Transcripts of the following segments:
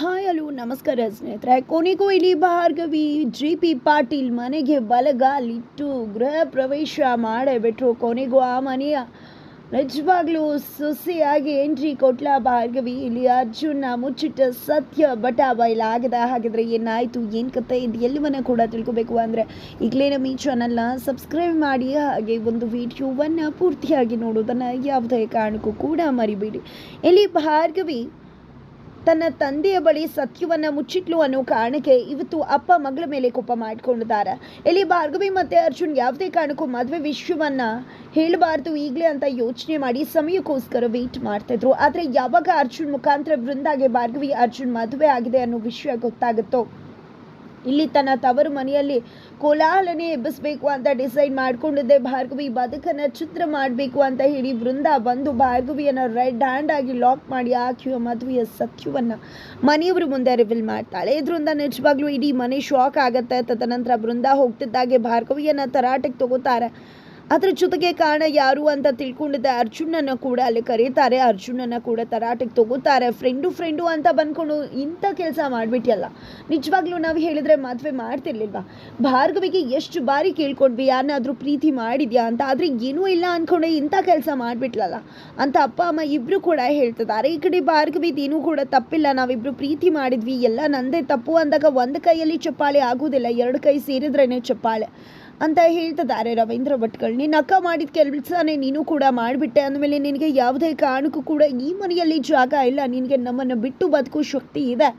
Hi, hello, ನಮಸ್ಕಾರ ಸ್ನೇಹಿತರೆ. ಕೊನೆಗೂ ಇಲ್ಲಿ ಭಾರ್ಗವಿ, ಜಿ ಪಿ ಪಾಟೀಲ್ ಮನೆಗೆ ಬಲಗಾಲಿಟ್ಟು ಗೃಹ ಪ್ರವೇಶ ಮಾಡೇ ಬಿಟ್ರು ಕೊನೆಗೂ ಆ ಮನೆಯ ನಿಜವಾಗ್ಲೂ ಸೊಸೆಯಾಗಿ ಎಂಟ್ರಿ ಕೊಟ್ಲ ಭಾರ್ಗವಿ. ಇಲ್ಲಿ ಅರ್ಜುನ ಮುಚ್ಚಿಟ್ಟ ಸತ್ಯ ಬಟ ಬಯಲಾಗದ ಹಾಗಿದ್ರೆ ಏನಾಯಿತು, ಏನು ಕತೆ ಇದು ಎಲ್ಲವನ್ನ ಕೂಡ ತಿಳ್ಕೊಬೇಕು ಅಂದರೆ ಈಗಲೇ ನಮ್ಮ ಈ ಚಾನಲ್ನ ಸಬ್ಸ್ಕ್ರೈಬ್ ಮಾಡಿ ಹಾಗೆ ಒಂದು ವಿಡಿಯೋವನ್ನು ಪೂರ್ತಿಯಾಗಿ ನೋಡೋದನ್ನು ಯಾವುದೇ ಕಾರಣಕ್ಕೂ ಕೂಡ ಮರಿಬೇಡಿ. ಇಲ್ಲಿ ಭಾರ್ಗವಿ ತನ್ನ ತಂದೆಯ ಬಳಿ ಸತ್ಯವನ್ನ ಮುಚ್ಚಿಟ್ಲು ಅನ್ನೋ ಕಾರಣಕ್ಕೆ ಇವತ್ತು ಅಪ್ಪ ಮಗಳ ಮೇಲೆ ಕೋಪ ಮಾಡ್ಕೊಂಡಿದ್ದಾರೆ. ಇಲ್ಲಿ ಭಾರ್ಗವಿ ಮತ್ತೆ ಅರ್ಜುನ್ ಯಾವುದೇ ಕಾರಣಕ್ಕೂ ಮದುವೆ ವಿಷಯವನ್ನ ಹೇಳಬಾರ್ದು ಈಗಲೇ ಅಂತ ಯೋಚನೆ ಮಾಡಿ ಸಮಯಕ್ಕೋಸ್ಕರ ವೇಟ್ ಮಾಡ್ತಿದ್ರು ಆದರೆ ಯಾವಾಗ ಅರ್ಜುನ್ ಮುಖಾಂತರ ವೃಂದಾಗೆ ಭಾರ್ಗವಿ ಅರ್ಜುನ್ ಮದುವೆ ಆಗಿದೆ ಅನ್ನೋ ವಿಷಯ ಗೊತ್ತಾಗುತ್ತೋ? ಇಲ್ಲಿ ತನ್ನ ತವರು ಮನೆಯಲ್ಲಿ ಕೋಲಾಹಲನೆ ಎಬ್ಬಿಸ್ಬೇಕು ಅಂತ ಡಿಸೈಡ್ ಮಾಡ್ಕೊಂಡಿದ್ದೆ. ಭಾರ್ಗವಿ, ಬದುಕನ್ನು ಚಿತ್ರ ಮಾಡಬೇಕು ಅಂತ ಹೇಳಿ ಬೃಂದ ಬಂದು ಭಾರ್ಗವಿಯನ್ನು ರೆಡ್ ಹ್ಯಾಂಡ್ ಆಗಿ ಲಾಕ್ ಮಾಡಿ ಆಕೆಯ ಮದುವೆಯ ಸತ್ಯವನ್ನ ಮನೆಯವರು ಮುಂದೆ ರಿವೀಲ್ ಮಾಡ್ತಾಳೆ. ಇದರಿಂದ ನಿಜವಾಗ್ಲೂ ಇಡೀ ಮನೆ ಶಾಕ್ ಆಗುತ್ತೆ ತದನಂತರ ಬೃಂದ ಹೋಗ್ತಿದ್ದಾಗೆ ಭಾರ್ಗವಿಯನ್ನು ತರಾಟೆಗೆ ತಗೋತಾರೆ. ಅದ್ರ ಜೊತೆಗೆ ಕಾರಣ ಯಾರು ಅಂತ ತಿಳ್ಕೊಂಡಿದ್ದೆ ಅರ್ಜುನನ್ನ ಕೂಡ ಅಲ್ಲಿ ಕರೀತಾರೆ. ಅರ್ಜುನನ್ನ ಕೂಡ ತರಾಟೆಗೆ ತಗೋತಾರೆ. ಫ್ರೆಂಡು ಫ್ರೆಂಡು ಅಂತ ಬಂದ್ಕೊಂಡು ಇಂಥ ಕೆಲಸ ಮಾಡಿಬಿಟ್ಟಿಯಲ್ಲ ನಿಜವಾಗ್ಲೂ ನಾವು ಹೇಳಿದ್ರೆ ಮದುವೆ ಮಾಡ್ತಿರ್ಲಿಲ್ವಾ? ಭಾರ್ಗವಿಗೆ ಎಷ್ಟು ಬಾರಿ ಕೇಳ್ಕೊಂಡ್ವಿ ಯಾರನ್ನಾದ್ರೂ ಪ್ರೀತಿ ಮಾಡಿದ್ಯಾ ಅಂತ. ಆದರೆ ಏನೂ ಇಲ್ಲ ಅಂದ್ಕೊಂಡೆ ಇಂಥ ಕೆಲಸ ಮಾಡಿಬಿಟ್ಲಲ್ಲ. ಅಂತ ಅಪ್ಪ, ಅಮ್ಮ ಇಬ್ಬರು ಕೂಡ ಹೇಳ್ತಿದ್ದಾರೆ. ಈ ಕಡೆ ಭಾರ್ಗವಿದೇನೂ ಕೂಡ ತಪ್ಪಿಲ್ಲ. ನಾವಿಬ್ಬರು ಪ್ರೀತಿ ಮಾಡಿದ್ವಿ. ಎಲ್ಲ ನಂದೇ ತಪ್ಪು ಅಂದಾಗ ಒಂದು ಕೈಯಲ್ಲಿ ಚಪ್ಪಾಳೆ ಆಗೋದಿಲ್ಲ. ಎರಡು ಕೈ ಸೇರಿದ್ರೇ ಚಪ್ಪಾಳೆ. ಅಂತ ಹೇಳ್ತಿದ್ದಾರೆ ರವೀಂದ್ರ ಭಟ್ಗಳು ನೀನು ಅಕ್ಕ ಮಾಡಿದ ಕೆಲಸನೇ ನೀನು ಕೂಡ ಮಾಡಿಬಿಟ್ಟೆ. ಅಂದಮೇಲೆ ನಿನಗೆ ಯಾವುದೇ ಕಾರಣಕ್ಕೂ ಕೂಡ ಈ ಮನೆಯಲ್ಲಿ ಜಾಗ ಇಲ್ಲ. ನಿನಗೆ ನಮ್ಮನ್ನು ಬಿಟ್ಟು ಬದುಕೋ ಶಕ್ತಿ ಇದೆ.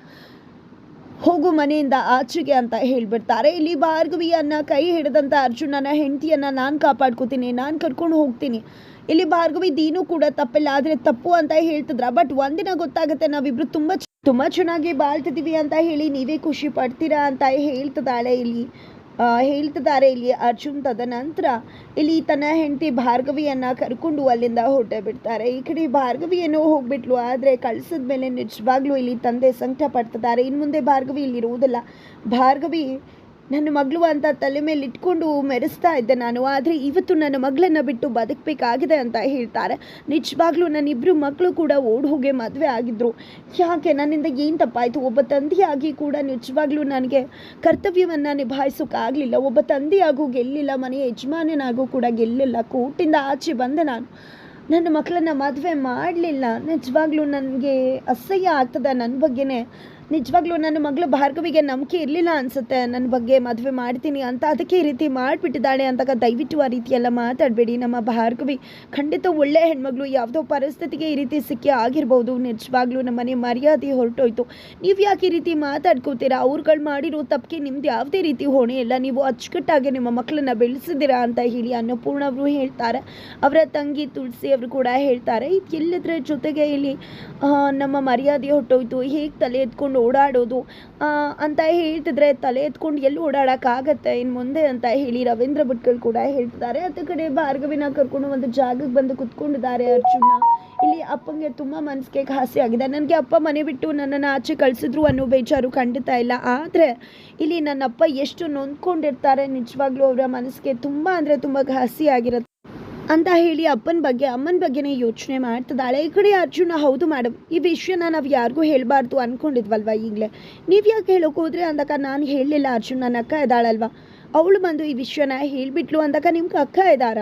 ಹೋಗು ಮನೆಯಿಂದ ಆಚೆಗೆ ಅಂತ ಹೇಳ್ಬಿಡ್ತಾರೆ. ಇಲ್ಲಿ ಭಾರ್ಗವಿಯನ್ನ ಕೈ ಹಿಡಿದಂಥ ಅರ್ಜುನನ ಹೆಂಡತಿಯನ್ನ ನಾನು ಕಾಪಾಡ್ಕೋತೀನಿ. ನಾನು ಕರ್ಕೊಂಡು ಹೋಗ್ತೀನಿ. ಇಲ್ಲಿ ಭಾರ್ಗವಿ ದೀನು ಕೂಡ ತಪ್ಪಿಲ್ಲ. ಆದರೆ ತಪ್ಪು ಅಂತ ಹೇಳ್ತಿದ್ರ. ಬಟ್ ಒಂದಿನ ಗೊತ್ತಾಗುತ್ತೆ ನಾವಿಬ್ರು ತುಂಬ ತುಂಬ ಚೆನ್ನಾಗಿ ಬಾಳ್ತಿದ್ದೀವಿ ಅಂತ ಹೇಳಿ ನೀವೇ ಖುಷಿ ಪಡ್ತೀರಾ ಅಂತ ಹೇಳ್ತಿದ್ದಾಳೆ ಇಲ್ಲಿ ಹೇಳ್ತಿದ್ದಾರೆ ಇಲ್ಲಿ ಅರ್ಜುನ್ ತದನಂತರ ಇಲ್ಲಿ ತನ್ನ ಹೆಂಡತಿ ಭಾರ್ಗವಿಯನ್ನ ಕರ್ಕೊಂಡು ಅಲ್ಲಿಂದ ಹೊರಟೆ ಬಿಡ್ತಾರೆ. ಈ ಕಡೆ ಭಾರ್ಗವಿ ಏನೋ ಹೋಗ್ಬಿಟ್ಲು, ಆದರೆ ಕಳಿಸಿದ ಮೇಲೆ ನಿಜವಾಗ್ಲೂ ಇಲ್ಲಿ ತಂದೆ ಸಂಕಟ ಪಡ್ತಿದ್ದಾರೆ ಇನ್ನು ಮುಂದೆ ಭಾರ್ಗವಿ ಇಲ್ಲಿ ಇರುವುದಿಲ್ಲ ಭಾರ್ಗವಿ ನನ್ನ ಮಗಳು ಅಂತ ತಲೆ ಮೇಲೆ ಇಟ್ಕೊಂಡು ಮೆರೆಸ್ತಾ ಇದ್ದೆ ನಾನು. ಆದರೆ ಇವತ್ತು ನನ್ನ ಮಗಳನ್ನು ಬಿಟ್ಟು ಬದುಕಬೇಕಾಗಿದೆ ಅಂತ ಹೇಳ್ತಾರೆ. ನಿಜವಾಗ್ಲೂ ನನ್ನ ಇಬ್ಬರು ಮಕ್ಕಳು ಕೂಡ ಓಡ್ ಹೋಗಿ ಮದುವೆ ಆಗಿದ್ರು. ಯಾಕೆ? ನನ್ನಿಂದ ಏನು ತಪ್ಪಾಯಿತು? ಒಬ್ಬ ತಂದೆಯಾಗಿ ಕೂಡ ನಿಜವಾಗ್ಲೂ ನನಗೆ ಕರ್ತವ್ಯವನ್ನು ನಿಭಾಯಿಸೋಕ್ಕಾಗಲಿಲ್ಲ. ಒಬ್ಬ ತಂದೆಯಾಗೂ ಗೆಲ್ಲಿಲ್ಲ. ಮನೆಯ ಯಜಮಾನನಾಗೂ ಕೂಡ ಗೆಲ್ಲಿಲ್ಲ. ಕೋರ್ಟಿಂದ ಆಚೆ ಬಂದೆ ನಾನು. ನನ್ನ ಮಕ್ಕಳನ್ನ ಮದುವೆ ಮಾಡಲಿಲ್ಲ. ನಿಜವಾಗ್ಲೂ ನನಗೆ ಅಸಹ್ಯ ಆಗ್ತದೆ ನನ್ನ ಬಗ್ಗೆನೇ. ನಿಜವಾಗ್ಲೂ ನನ್ನ ಮಗಳು ಭಾರ್ಗವಿಗೆ ನಂಬಿಕೆ ಇರಲಿಲ್ಲ ಅನಿಸುತ್ತೆ. ನನ್ನ ಬಗ್ಗೆ ಮದುವೆ ಮಾಡ್ತೀನಿ ಅಂತ ಅದಕ್ಕೆ ಈ ರೀತಿ ಮಾಡಿಬಿಟ್ಟಿದ್ದಾಳೆ ಅಂತಾಗ ದಯವಿಟ್ಟು ಆ ರೀತಿಯೆಲ್ಲ ಮಾತಾಡಬೇಡಿ. ನಮ್ಮ ಭಾರ್ಗವಿ ಖಂಡಿತ ಒಳ್ಳೆಯ ಹೆಣ್ಮಗಳು. ಯಾವುದೋ ಪರಿಸ್ಥಿತಿಗೆ ಈ ರೀತಿ ಸಿಕ್ಕಿ ಆಗಿರ್ಬೋದು. ನಿಜವಾಗ್ಲೂ ನಮ್ಮ ಮನೆ ಮರ್ಯಾದೆ ಹೊರಟೋಯ್ತು. ನೀವು ಯಾಕೆ ಈ ರೀತಿ ಮಾತಾಡ್ಕೋತೀರಾ? ಅವ್ರುಗಳು ಮಾಡಿರೋ ತಪ್ಪಿಗೆ ನಿಮ್ದು ಯಾವುದೇ ರೀತಿ ಹೊಣೆ ಇಲ್ಲ. ನೀವು ಅಚ್ಚುಕಟ್ಟಾಗಿ ನಿಮ್ಮ ಮಕ್ಕಳನ್ನ ಬೆಳೆಸಿದ್ದೀರಾ ಅಂತ ಹೇಳಿ ಅನ್ನಪೂರ್ಣ ಅವರು ಹೇಳ್ತಾರೆ. ಅವರ ತಂಗಿ ತುಳಸಿ ಅವರು ಕೂಡ ಹೇಳ್ತಾರೆ. ಇದು ಎಲ್ಲದರ ಜೊತೆಗೆ ಇಲ್ಲಿ ನಮ್ಮ ಮರ್ಯಾದೆ ಹೊಟ್ಟೋಯ್ತು ಹೇಗೆ ತಲೆ ಎತ್ಕೊಂಡು ಓಡಾಡೋದು ಅಂತ ಹೇಳ್ತಿದ್ರೆ ತಲೆ ಎತ್ಕೊಂಡು ಎಲ್ಲಿ ಓಡಾಡೋಕ್ಕಾಗತ್ತೆ? ಇನ್ನು ಮುಂದೆ ಅಂತ ಹೇಳಿ ರವೀಂದ್ರ ಭಟ್ಕಲ್ ಕೂಡ ಹೇಳ್ತಿದ್ದಾರೆ. ಅತ್ತ ಕಡೆ ಭಾರ್ಗವಿನ ಕರ್ಕೊಂಡು ಒಂದು ಜಾಗಕ್ಕೆ ಬಂದು ಕುತ್ಕೊಂಡಿದ್ದಾರೆ ಅರ್ಜುನ. ಇಲ್ಲಿ ಅಪ್ಪಂಗೆ ತುಂಬ ಮನಸ್ಸಿಗೆ ಘಾಸಿ ಆಗಿದೆ. ನನಗೆ ಅಪ್ಪ ಮನೆ ಬಿಟ್ಟು ನನ್ನನ್ನು ಆಚೆ ಕಳಿಸಿದ್ರು ಅನ್ನೋ ಬೇಜಾರು ಖಂಡಿತ ಇಲ್ಲ. ಆದರೆ ಇಲ್ಲಿ ನನ್ನ ಅಪ್ಪ ಎಷ್ಟು ನೊಂದ್ಕೊಂಡಿರ್ತಾರೆ ನಿಜವಾಗ್ಲೂ ಅವರ ಮನಸ್ಸಿಗೆ ತುಂಬ ಅಂದರೆ ತುಂಬ ಘಾಸಿ ಆಗಿರುತ್ತೆ. ಅಂತ ಹೇಳಿ ಅಪ್ಪನ ಬಗ್ಗೆ, ಅಮ್ಮನ ಬಗ್ಗೆನೇ ಯೋಚನೆ ಮಾಡ್ತಿದ್ದಾಳೆ. ಈ ಕಡೆ ಅರ್ಜುನ, ಹೌದು ಮೇಡಮ್ ಈ ವಿಷಯನ ನಾವು ಯಾರಿಗೂ ಹೇಳಬಾರ್ದು ಅಂದ್ಕೊಂಡಿದ್ವಲ್ವ ಈಗಲೇ? ನೀವು ಯಾಕೆ ಹೇಳೋಕೆ ಹೋದ್ರೆ ಅಂದಾಗ ನಾನು ಹೇಳಲಿಲ್ಲ ಅರ್ಜುನ್ ನನ್ನ ಅಕ್ಕ ಇದ್ದಾಳಲ್ವ? ಅವಳು ಬಂದು ಈ ವಿಷಯನ ಹೇಳಿಬಿಟ್ಲು ಅಂದಾಗ ನಿಮ್ಗೆ ಅಕ್ಕ ಇದ್ದಾರ?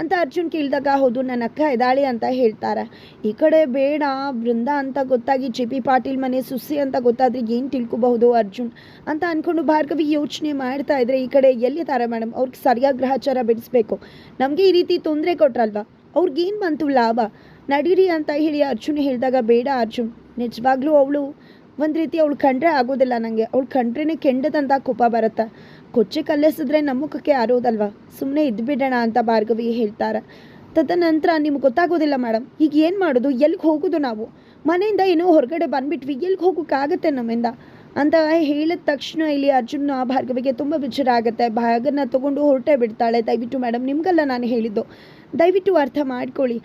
ಅಂತ ಅರ್ಜುನ್ ಕೇಳಿದಾಗ, ಹೌದು, ನನ್ನ ಅಕ್ಕ ಇದ್ದಾಳೆ ಅಂತ ಹೇಳ್ತಾರೆ. ಈ ಕಡೆ ಬೇಡ ಬೃಂದ ಅಂತ ಗೊತ್ತಾಗಿ, ಜೆ ಪಿ ಪಾಟೀಲ್ ಮನೆ ಸುಸಿ ಅಂತ ಗೊತ್ತಾದ್ರೆ ಏನು ತಿಳ್ಕೊಬಹುದು ಅರ್ಜುನ್? ಅಂತ ಅಂದ್ಕೊಂಡು ಭಾರ್ಗವಿ ಯೋಚನೆ ಮಾಡ್ತಾ ಇದ್ರೆ, ಈ ಕಡೆ ಎಲ್ಲಿದ್ದಾರೆ ಮೇಡಮ್? ಅವ್ರಿಗೆ ಸರಿಯಾಗಿ ಗ್ರಹಚಾರ ಬಿಡಿಸ್ಬೇಕು. ನಮಗೆ ಈ ರೀತಿ ತೊಂದರೆ ಕೊಟ್ರಲ್ವಾ? ಅವ್ರಿಗೇನು ಬಂತು ಲಾಭ? ನಡೀರಿ ಅಂತ ಹೇಳಿ ಅರ್ಜುನ್ ಹೇಳಿದಾಗ, ಬೇಡ ಅರ್ಜುನ್, ನಿಜವಾಗ್ಲೂ ಅವಳು ಒಂದು ರೀತಿ ಅವಳು ಕಂಡ್ರೆ ಆಗೋದಿಲ್ಲ ನನಗೆ ಅವಳು ಕಂಡ್ರೇ ಕೆಂಡದಂತ ಕೋಪ ಬರುತ್ತೆ. ಕೊಚ್ಚೆ ಕಲ್ಲೆಸಿದ್ರೆ ನಮ್ಮ ಮುಖಕ್ಕೆ ಆರೋದಲ್ವಾ? ಸುಮ್ಮನೆ ಇದ್ಬಿಡೋಣ ಅಂತ ಭಾರ್ಗವಿ ಹೇಳ್ತಾರೆ. ತದನಂತರ ನಿಮ್ಗೆ ಗೊತ್ತಾಗೋದಿಲ್ಲ ಮೇಡಮ್ ಈಗ ಏನು ಮಾಡೋದು? ಎಲ್ಲಿಗೆ ಹೋಗೋದು ನಾವು? ಮನೆಯಿಂದ ಏನೋ ಹೊರಗಡೆ ಬಂದ್ಬಿಟ್ವಿ. ಎಲ್ಲಿಗೆ ಹೋಗೋಕ್ಕಾಗತ್ತೆ ನಮ್ಮಿಂದ? ಅಂತ ಹೇಳಿದ ತಕ್ಷಣ ಇಲ್ಲಿ ಅರ್ಜುನ್ ಭಾರ್ಗವಿಗೆ ತುಂಬ ಆಗುತ್ತೆ ಭಾಗನ ತೊಗೊಂಡು ಹೊರಟೇ ಬಿಡ್ತಾಳೆ. ದಯವಿಟ್ಟು ಮೇಡಮ್ ನಿಮಗೆಲ್ಲ ನಾನು ಹೇಳಿದ್ದು. ದಯವಿಟ್ಟು ಅರ್ಥ ಮಾಡ್ಕೊಳ್ಳಿ.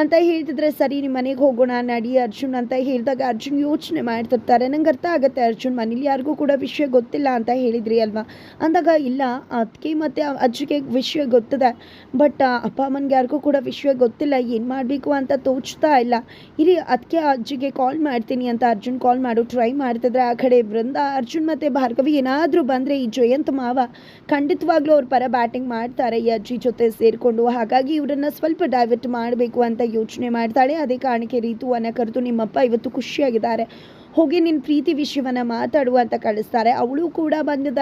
ಅಂತ ಹೇಳ್ತಿದ್ರೆ ಸರಿ ನಿಮ್ಮ ಮನೆಗೆ ಹೋಗೋಣ, ನಡಿ ಅರ್ಜುನ್ ಅಂತ ಹೇಳಿದಾಗ ಅರ್ಜುನ್ ಯೋಚನೆ ಮಾಡ್ತಿರ್ತಾರೆ. ನಂಗೆ ಅರ್ಥ ಆಗುತ್ತೆ ಅರ್ಜುನ್, ಮನೇಲಿ ಯಾರಿಗೂ ಕೂಡ ವಿಷಯ ಗೊತ್ತಿಲ್ಲ ಅಂತ ಹೇಳಿದ್ರಿ ಅಲ್ವಾ? ಅಂದಾಗ ಇಲ್ಲ ಅದಕ್ಕೆ ಮತ್ತು ಅಜ್ಜಿಗೆ ವಿಷಯ ಗೊತ್ತಿದೆ. ಬಟ್ ಅಪ್ಪ ಅಮ್ಮನಿಗೆ ಯಾರಿಗೂ ಕೂಡ ವಿಷಯ ಗೊತ್ತಿಲ್ಲ, ಏನು ಮಾಡಬೇಕು ಅಂತ ತೋಚ್ತಾ ಇಲ್ಲ. ಇರಿ ಅದಕ್ಕೆ ಅಜ್ಜಿಗೆ ಕಾಲ್ ಮಾಡ್ತೀನಿ ಅಂತ ಅರ್ಜುನ್ ಕಾಲ್ ಮಾಡು ಟ್ರೈ ಮಾಡ್ತಿದ್ರೆ ಆ ಕಡೆ ಬೃಂದ ಅರ್ಜುನ್ ಮತ್ತು ಭಾರ್ಗವಿ ಏನಾದರೂ ಬಂದರೆ ಈ ಜಯಂತ್ ಮಾವ ಖಂಡಿತವಾಗ್ಲೂ ಅವ್ರ ಪರ ಬ್ಯಾಟಿಂಗ್ ಮಾಡ್ತಾರೆ ಈ ಅಜ್ಜಿ ಜೊತೆ ಸೇರಿಕೊಂಡು. ಹಾಗಾಗಿ ಇವರನ್ನು ಸ್ವಲ್ಪ ಡೈವರ್ಟ್ ಮಾಡಬೇಕು. ಅಂತ ಯೋಚನೆ ಮಾಡ್ತಾಳೆ. ಅದೇ ಕಾರಣಕ್ಕೆ ರೀತುವನ್ನು ಕರೆದು ನಿಮ್ಮಪ್ಪ ಇವತ್ತು ಖುಷಿಯಾಗಿದ್ದಾರೆ. ಹೋಗಿ ನಿನ್ನ ಪ್ರೀತಿ ವಿಷಯವನ್ನು ಮಾತಾಡು ಅಂತ ಕಳಿಸ್ತಾರೆ. ಅವಳು ಕೂಡ ಬಂದಿದ್ದ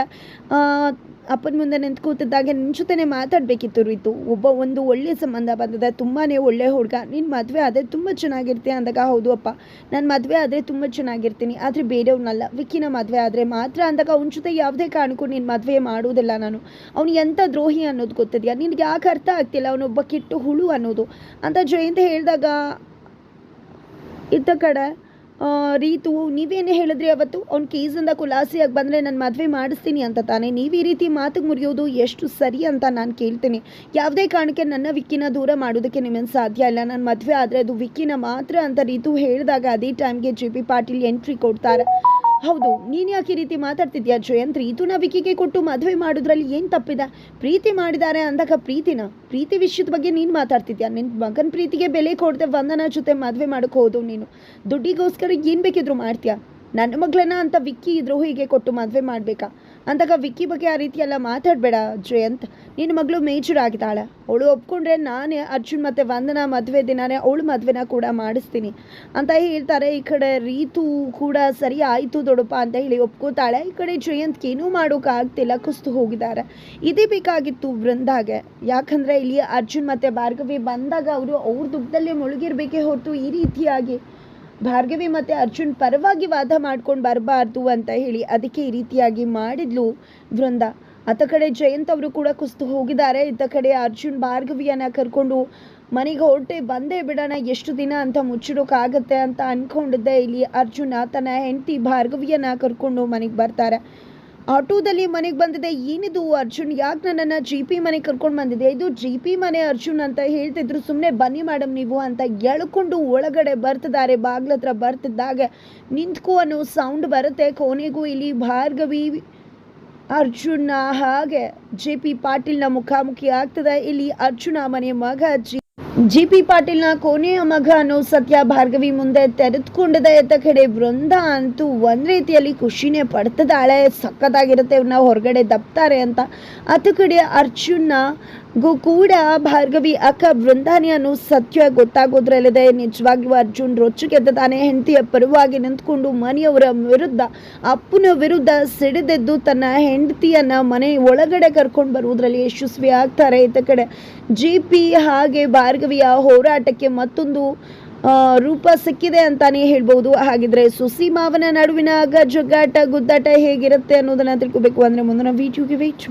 ಅಪ್ಪನ ಮುಂದೆ ನಿಂತು ಕೂತಿದ್ದಾಗ ನಿನ್ನ ಜೊತೆನೇ ಮಾತಾಡಬೇಕಿತ್ತು ರೀತು. ಒಬ್ಬ ಒಂದು ಒಳ್ಳೆಯ ಸಂಬಂಧ ಬಂದಿದೆ ತುಂಬಾ ಒಳ್ಳೆ ಹುಡುಗ. ನಿನ್ನ ಮದುವೆ ಆದರೆ ತುಂಬ ಚೆನ್ನಾಗಿರ್ತೀಯ ಅಂದಾಗ, ಹೌದು ಅಪ್ಪ, ನಾನು ಮದುವೆ ಆದರೆ ತುಂಬ ಚೆನ್ನಾಗಿರ್ತೀನಿ, ಆದರೆ ಬೇರೆಯವ್ರನ್ನಲ್ಲ ವಿಕ್ಕಿನ ಮದುವೆ ಆದರೆ ಮಾತ್ರ ಅಂದಾಗ ಅವನ ಜೊತೆ ಯಾವುದೇ ಕಾರಣಕ್ಕೂ ನೀನು ಮದುವೆ ಮಾಡೋದಿಲ್ಲ ನಾನು. ಅವನು ಎಂಥ ದ್ರೋಹಿ ಅನ್ನೋದು ಗೊತ್ತಿದೆಯಾ? ನಿನಗೆ ಯಾಕೆ ಅರ್ಥ ಆಗ್ತಿಲ್ಲ? ಅವನೊಬ್ಬ ಕೆಟ್ಟು ಹುಳು ಅನ್ನೋದು. ಅಂತ ಜಯಂತ ಹೇಳಿದಾಗ ಇದ್ದ ಕಡೆ ರೀತು, ನೀವೇನು ಹೇಳಿದ್ರಿ ಅವತ್ತು, ಅವ್ನ ಕೇಸಿಂದ ಕುಲಾಸಿಯಾಗಿ ಬಂದರೆ ನಾನು ಮದುವೆ ಮಾಡಿಸ್ತೀನಿ ಅಂತ ತಾನೇ. ನೀವು ಈ ರೀತಿ ಮಾತಿಗೆ ಮುರಿಯೋದು ಎಷ್ಟು ಸರಿ ಅಂತ ನಾನು ಕೇಳ್ತೀನಿ. ಯಾವುದೇ ಕಾರಣಕ್ಕೆ ನನ್ನ ವಿಕ್ಕಿನ ದೂರ ಮಾಡೋದಕ್ಕೆ ನಿಮಗೆ ಸಾಧ್ಯ ಇಲ್ಲ. ನಾನು ಮದುವೆ ಆದರೆ ಅದು ವಿಕ್ಕಿನ ಮಾತ್ರ ಅಂತ ರೀತು ಹೇಳಿದಾಗ ಅದೇ ಟೈಮ್ಗೆ ಜೆ ಪಿ ಪಾಟೀಲ್ ಎಂಟ್ರಿ ಕೊಡ್ತಾರೆ. ಹೌದು, ನೀನು ಯಾಕೆ ಈ ರೀತಿ ಮಾತಾಡ್ತಿದ್ಯಾ ಜಯಂತ್ ನಾ ವಿಕಿಗೆ ಕೊಟ್ಟು ಮದುವೆ ಮಾಡೋದ್ರಲ್ಲಿ ಏನು ತಪ್ಪಿದೆ? ಪ್ರೀತಿ ಮಾಡಿದ್ದಾರೆ ಅಂದಾಗ ಪ್ರೀತಿನ? ಪ್ರೀತಿ ವಿಷಯದ ಬಗ್ಗೆ ನೀನು ಮಾತಾಡ್ತಿದ್ಯಾ? ನಿನ್ನ ಮಗನ ಪ್ರೀತಿಗೆ ಬೆಲೆ ಕೊಡದೆ ವಂದನ ಜೊತೆ ಮದುವೆ ಮಾಡೋಕೆ ಹೋದು ನೀನು. ದುಡ್ಡಿಗೋಸ್ಕರ ಏನು ಬೇಕಿದ್ರು ಮಾಡ್ತೀಯಾ? ನನ್ನ ಮಗಳನ್ನ ಅಂತ ವಿಕ್ಕಿ ದ್ರೋಹಿಗೆ ಕೊಟ್ಟು ಮದುವೆ ಮಾಡಬೇಕಾ? ಅಂದಾಗ ವಿಕ್ಕಿ ಬಗ್ಗೆ ಆ ರೀತಿ ಎಲ್ಲ ಮಾತಾಡಬೇಡ, ಜಯಂತ್. ನಿನ್ನ ಮಗಳು ಮೇಜರ್ ಆಗಿದ್ದಾಳೆ. ಅವಳು ಒಪ್ಕೊಂಡ್ರೆ ನಾನೇ ಅರ್ಜುನ್ ಮತ್ತು ವಂದನಾ ಮದುವೆ ದಿನಾನೇ ಅವಳು ಮದುವೆನ ಕೂಡ ಮಾಡಿಸ್ತೀನಿ. ಅಂತ ಹೇಳ್ತಾರೆ. ಈ ಕಡೆ ರೀತು ಕೂಡ ಸರಿ ಆಯಿತು ದೊಡ್ಡಪ್ಪ ಅಂತ ಹೇಳಿ ಒಪ್ಕೋತಾಳೆ ಈ ಕಡೆ ಜಯಂತ್ಗೆ ಏನೂ ಮಾಡೋಕ್ಕಾಗ್ತಿಲ್ಲ ಕುಸ್ತು ಹೋಗಿದ್ದಾರೆ. ಇದೇ ಬೇಕಾಗಿತ್ತು ವೃಂದಾಗೆ. ಯಾಕಂದರೆ ಇಲ್ಲಿ ಅರ್ಜುನ್ ಮತ್ತು ಭಾರ್ಗವಿ ಬಂದಾಗ ಅವರು ಅವ್ರ ದುಃಖದಲ್ಲೇ ಮುಳುಗಿರ್ಬೇಕೇ ಹೊರತು ಈ ರೀತಿಯಾಗಿ ಭಾರ್ಗವಿ ಮತ್ತು ಅರ್ಜುನ್ ಪರವಾಗಿ ವಾದ ಮಾಡ್ಕೊಂಡು ಬರಬಾರ್ದು ಅಂತ ಹೇಳಿ ಅದಕ್ಕೆ ಈ ರೀತಿಯಾಗಿ ಮಾಡಿದ್ಲು ವೃಂದ. ಆತ ಕಡೆ ಜಯಂತ್ ಅವರು ಕೂಡ ಕುಸ್ತು ಹೋಗಿದ್ದಾರೆ. ಇತ್ತ ಕಡೆ ಅರ್ಜುನ್ ಭಾರ್ಗವಿಯನ್ನ ಕರ್ಕೊಂಡು ಮನೆಗೆ ಹೊರಟೆ ಬಂದೇ ಬಿಡೋಣ, ಎಷ್ಟು ದಿನ ಅಂತ ಮುಚ್ಚಿಡೋಕ್ಕಾಗತ್ತೆ ಅಂತ ಅಂದ್ಕೊಂಡಿದ್ದೆ ಇಲ್ಲಿ ಅರ್ಜುನ ತನ್ನ ಹೆಂಡತಿ ಭಾರ್ಗವಿಯನ್ನ ಕರ್ಕೊಂಡು ಮನೆಗೆ ಬರ್ತಾರೆ. ಆಟೋದಲ್ಲಿ ಮನೆಗೆ ಬಂದಿದೆ. ಏನಿದು ಅರ್ಜುನ್? ಯಾಕೆ ನನ್ನನ್ನು ಜಿ ಪಿ ಮನೆಗೆ ಕರ್ಕೊಂಡು ಬಂದಿದೆ ಇದು ಜಿ ಪಿ ಮನೆ ಅರ್ಜುನ್ ಅಂತ ಹೇಳ್ತಿದ್ರು. ಸುಮ್ಮನೆ ಬನ್ನಿ ಮೇಡಮ್ ನೀವು ಅಂತ ಎಳ್ಕೊಂಡು ಒಳಗಡೆ ಬರ್ತಿದ್ದಾರೆ. ಬಾಗ್ಲ ಹತ್ರ ಬರ್ತಿದ್ದಾಗ ನಿಂತ್ಕೋ ಅನ್ನೋ ಸೌಂಡ್ ಬರುತ್ತೆ. ಕೊನೆಗೂ ಇಲ್ಲಿ ಭಾರ್ಗವಿ, ಅರ್ಜುನ ಹಾಗೆ ಜೆ ಪಿ ಪಾಟೀಲ್ನ ಮುಖಾಮುಖಿ ಆಗ್ತದೆ. ಇಲ್ಲಿ ಅರ್ಜುನ ಮನೆ ಮಗ ಜಿ ಜಿ ಪಿ ಪಾಟೀಲ್ನ ಕೊನೆಯ ಮಗ ಅನ್ನೋ ಸತ್ಯ ಭಾರ್ಗವಿ ಮುಂದೆ ತೆರೆದುಕೊಂಡಿದೆ ಎತ್ತ ಕಡೆ ವೃಂದ ಅಂತೂ ಒಂದ್ ರೀತಿಯಲ್ಲಿ ಖುಷಿನೇ ಪಡ್ತದಾಳೆ ಸಖತ್ತಾಗಿರುತ್ತೆ ಇವ್ರನ್ನ ಹೊರಗಡೆ ದಪ್ತಾರೆ ಅಂತ. ಅತ್ತ ಕಡೆ ಅರ್ಜುನ್ನ ಗು ಕೂಡ ಭಾರ್ಗವಿ ಅಕ್ಕ ವೃಂದಾನಿ ಅನ್ನೋ ಸತ್ಯ ಗೊತ್ತಾಗೋದ್ರಲ್ಲದೆ ನಿಜವಾಗಿಯೂ ಅರ್ಜುನ್ ರೊಚ್ಚಿಗೆದ್ದಾನೆ ಹೆಂಡತಿಯ ಪರವಾಗಿ ನಿಂತ್ಕೊಂಡು ಮನೆಯವರ ವಿರುದ್ಧ ಅಪ್ಪನ ವಿರುದ್ಧ ಸಿಡಿದೆದ್ದು ತನ್ನ ಹೆಂಡತಿಯನ್ನ ಮನೆ ಒಳಗಡೆ ಕರ್ಕೊಂಡು ಬರುವುದರಲ್ಲಿ ಯಶಸ್ವಿ ಆಗ್ತಾರೆ. ಇತ್ತ ಕಡೆ ಜಿ ಪಿ ಹಾಗೆ ಭಾರ್ಗವಿಯ ಹೋರಾಟಕ್ಕೆ ಮತ್ತೊಂದು ರೂಪ ಸಿಕ್ಕಿದೆ ಅಂತಾನೆ ಹೇಳ್ಬೋದು. ಹಾಗಿದ್ರೆ ಸುಸೀಮಾವನ ನಡುವಿನ ಗಜಗಾಟ ಗುದ್ದಾಟ ಹೇಗಿರುತ್ತೆ ಅನ್ನೋದನ್ನ ತಿಳ್ಕೊಬೇಕು. ಅಂದ್ರೆ ಮುಂದಿನ ವಿಡಿಯೋಗೆ ವೇಟ್